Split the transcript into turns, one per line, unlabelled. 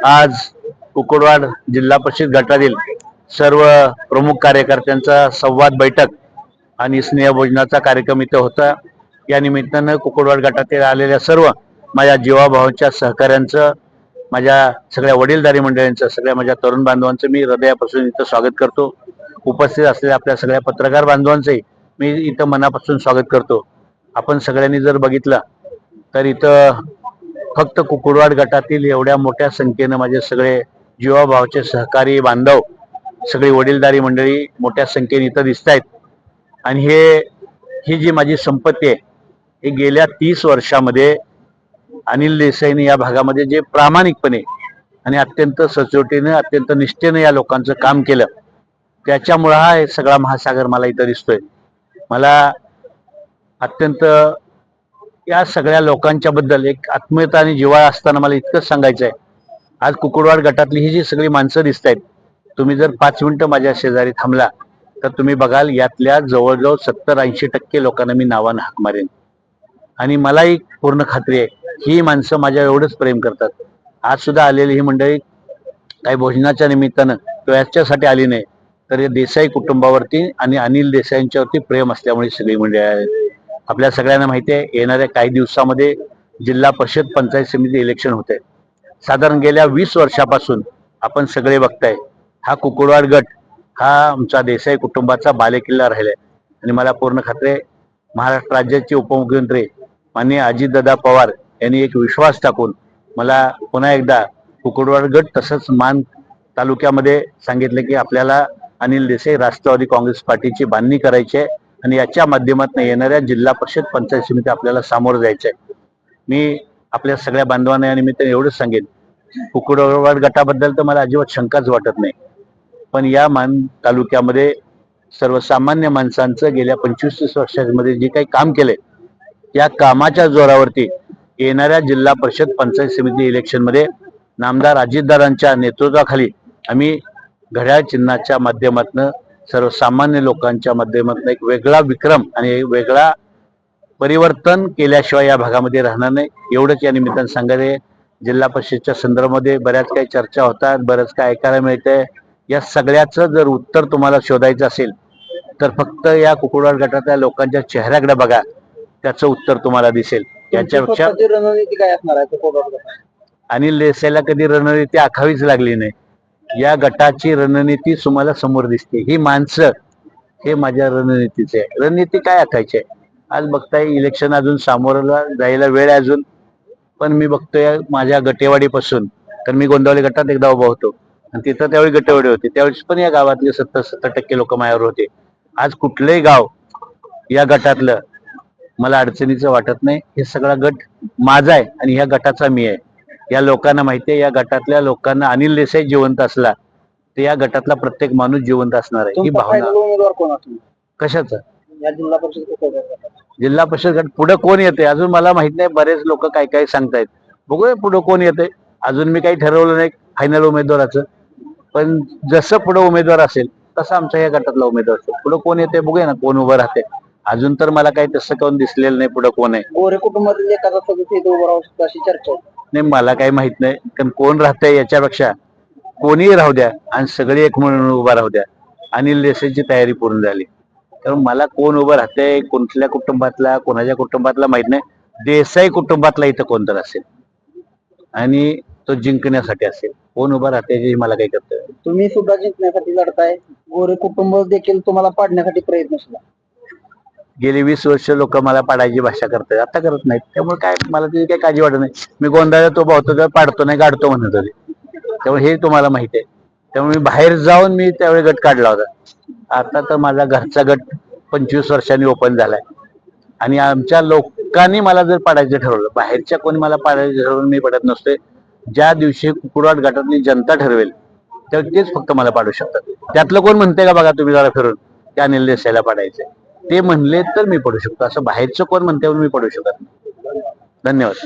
आज कुकुडवाड जिल्हा परिषद गटातील सर्व प्रमुख कार्यकर्त्यांचा संवाद बैठक आणि स्नेहभोजनाचा कार्यक्रम इथं होता. या निमित्तानं कुकुडवाड गटातील आलेल्या सर्व माझ्या जीवाभावाच्या सहकाऱ्यांचं माझ्या सगळ्या वडीलधारी मंडळींचं सगळ्या माझ्या तरुण बांधवांचं मी हृदयापासून इथं स्वागत करतो. उपस्थित असलेल्या आपल्या सगळ्या पत्रकार बांधवांचंही मी इथं मनापासून स्वागत करतो. आपण सगळ्यांनी जर बघितलं तर इथं फक्त कुकुडवाड गटातील एवढ्या मोठ्या संख्येनं माझे सगळे जीवाभावाचे सहकारी बांधव सगळी वडीलधारी मंडळी मोठ्या संख्येने इथं दिसत आहेत आणि हे ही जी माझी संपत्ती आहे हे गेल्या तीस वर्षामध्ये अनिल देसाईने या भागामध्ये जे प्रामाणिकपणे आणि अत्यंत सचोटीनं अत्यंत निष्ठेनं या लोकांचं काम केलं त्याच्यामुळं हा सगळा महासागर मला इथं दिसतोय. मला अत्यंत या सगळ्या लोकांच्या बद्दल एक आत्मीयता आणि जिवाळा असताना मला इतकंच सांगायचं आहे आज कुकुडवाड गटातली ही जी सगळी माणसं दिसत आहेत तुम्ही जर पाच मिनिटं माझ्या शेजारी थांबला तर तुम्ही बघाल यातल्या जवळजवळ सत्तर ऐंशी टक्के लोकांना मी नावानं हाक मारेन. आणि मलाही पूर्ण खात्री आहे ही माणसं माझ्या एवढंच प्रेम करतात. आज सुद्धा आलेली ही मंडळी काही भोजनाच्या निमित्तानं किंवा याच्यासाठी आली नाही तर हे देसाई कुटुंबावरती आणि अनिल देसाईंच्यावरती प्रेम असल्यामुळे सगळी मंडळी आहेत. आपल्या सगळ्यांना माहिती आहे येणाऱ्या काही दिवसामध्ये जिल्हा परिषद पंचायत समिती इलेक्शन होते. साधारण गेल्या वीस वर्षापासून आपण सगळे बघताय हा कुकुडवाड गट हा आमचा देसाई कुटुंबाचा बालेकिल्ला राहिलाय. आणि मला पूर्ण खात्री आहे महाराष्ट्र राज्याचे उपमुख्यमंत्री माननीय अजितदादा पवार यांनी एक विश्वास टाकून मला पुन्हा एकदा कुकुडवाड गट तसंच मान तालुक्यामध्ये सांगितलं की आपल्याला अनिल देसाई राष्ट्रवादी काँग्रेस पार्टीची बांधणी करायची आहे. आणि याच्या माध्यमातून येणाऱ्या जिल्हा परिषद पंचायत समिती आपल्याला सामोरं जायचं आहे मी आपल्या सगळ्या बांधवांना या निमित्ताने एवढंच सांगेन कुकुडवाड गटाबद्दल तर मला अजिबात शंकाच वाटत नाही. पण या मान तालुक्यामध्ये सर्वसामान्य माणसांचं गेल्या पंचवीस तीस वर्षांमध्ये जे काही काम केलंय या कामाच्या जोरावरती येणाऱ्या जिल्हा परिषद पंचायत समिती इलेक्शनमध्ये नामदार अजितदारांच्या नेतृत्वाखाली आम्ही घड्याळ चिन्हाच्या माध्यमातून सर्वसामान्य लोकांच्या माध्यमातून एक वेगळा विक्रम आणि वेगळा परिवर्तन केल्याशिवाय या भागामध्ये राहणार नाही. एवढंच या निमित्तानं सांगायचं आहे. जिल्हा परिषदच्या संदर्भामध्ये बऱ्याच काही चर्चा होतात बरंच काय ऐकायला मिळतंय. या सगळ्याचं जर उत्तर तुम्हाला शोधायचं असेल तर फक्त या कुकुडवाड गटातल्या लोकांच्या चेहऱ्याकडे बघा. त्याचं उत्तर तुम्हाला दिसेल. याच्यापेक्षा
रणनीती काय असणार आहे?
अनिल देसाईला कधी रणनीती आखावीच लागली नाही. या गटाची रणनीती तुम्हाला समोर दिसते. ही माणसं हे माझ्या रणनीतीचे आहे. रणनीती काय आखायची आहे? आज बघताय इलेक्शन अजून सामोरला जायला वेळ आहे अजून. पण मी बघतोय माझ्या गटेवाडीपासून. कारण मी गोंदावली गटात एकदा उभा होतो. आणि तिथं त्यावेळी गटेवाडी होती. त्यावेळेस पण या गावातले सत्तर सत्तर टक्के लोक माझ्यावर होते. आज कुठलंही गाव या गटातलं मला अडचणीचं वाटत नाही. हे सगळा गट माझा आहे आणि ह्या गटाचा मी आहे. या लोकांना माहिती आहे या गटातल्या लोकांना अनिल देसाई जिवंत असला तर या गटातला प्रत्येक माणूस जिवंत असणार आहे. ही भावना. कशाचं?
या जिल्हा परिषद
गट पुढे कोण येते अजून मला माहीत नाही बरेच लोक काय काय सांगतायत. बघूया पुढे कोण येते अजून मी काही ठरवलं नाही फायनल उमेदवाराचं. पण जसं पुढे उमेदवार असेल तसं आमच्या या गटातला उमेदवार असेल. पुढे कोण येते बघूया ना कोण उभं राहते अजून तर मला काही तसं कोण दिसलेलं नाही पुढे कोण आहे.
गोरे कुटुंबातील एखादा सदस्य उभा राहू शकतो अशी चर्चा
नाही मला काही माहीत नाही. कारण कोण राहतंय याच्यापेक्षा कोणीही राहू द्या आणि सगळे एक म्हणून उभा राहू द्या. आणि देसाईची तयारी पूर्ण झाली. तर मला कोण उभं राहतंय कोणत्या कुटुंबातला कोणाच्या कुटुंबातला माहीत नाही. देसाई कुटुंबातला इथं कोणतर असेल. आणि तो जिंकण्यासाठी असेल. कोण उभा राहते मला काही करतोय
तुम्ही सुद्धा जिंकण्यासाठी लढताय. गोरे कुटुंब देखील तुम्हाला पाडण्यासाठी प्रयत्न सुद्धा.
गेली वीस वर्ष लोक मला पाडायची भाषा करतात. आता करत नाहीत. त्यामुळे काय मला ती काही काळजी वाटत नाही. मी गोंधळा तो भावतो तर पाडतो नाही गाडतो म्हणत होते. त्यामुळे हे तुम्हाला माहिती आहे. त्यामुळे मी बाहेर जाऊन मी त्यावेळी गट काढला होता. आता तर माझा घरचा गट पंचवीस वर्षांनी ओपन झालाय. आणि आमच्या लोकांनी मला जर पाडायचं ठरवलं बाहेरच्या कोणी मला पाडायचं ठरवलं मी पडत नसते ज्या दिवशी कुकुडवाड गटातली जनता ठरवेल तर तेच फक्त मला पाडू शकतात. त्यातलं कोण म्हणते का बघा तुम्ही जरा फिरून त्या अनिल देसाईला पाडायचंय. ते म्हणले तर मी पडू शकतो. असं बाहेरचं कोण म्हणते म्हणून मी पडू शकत नाही. धन्यवाद.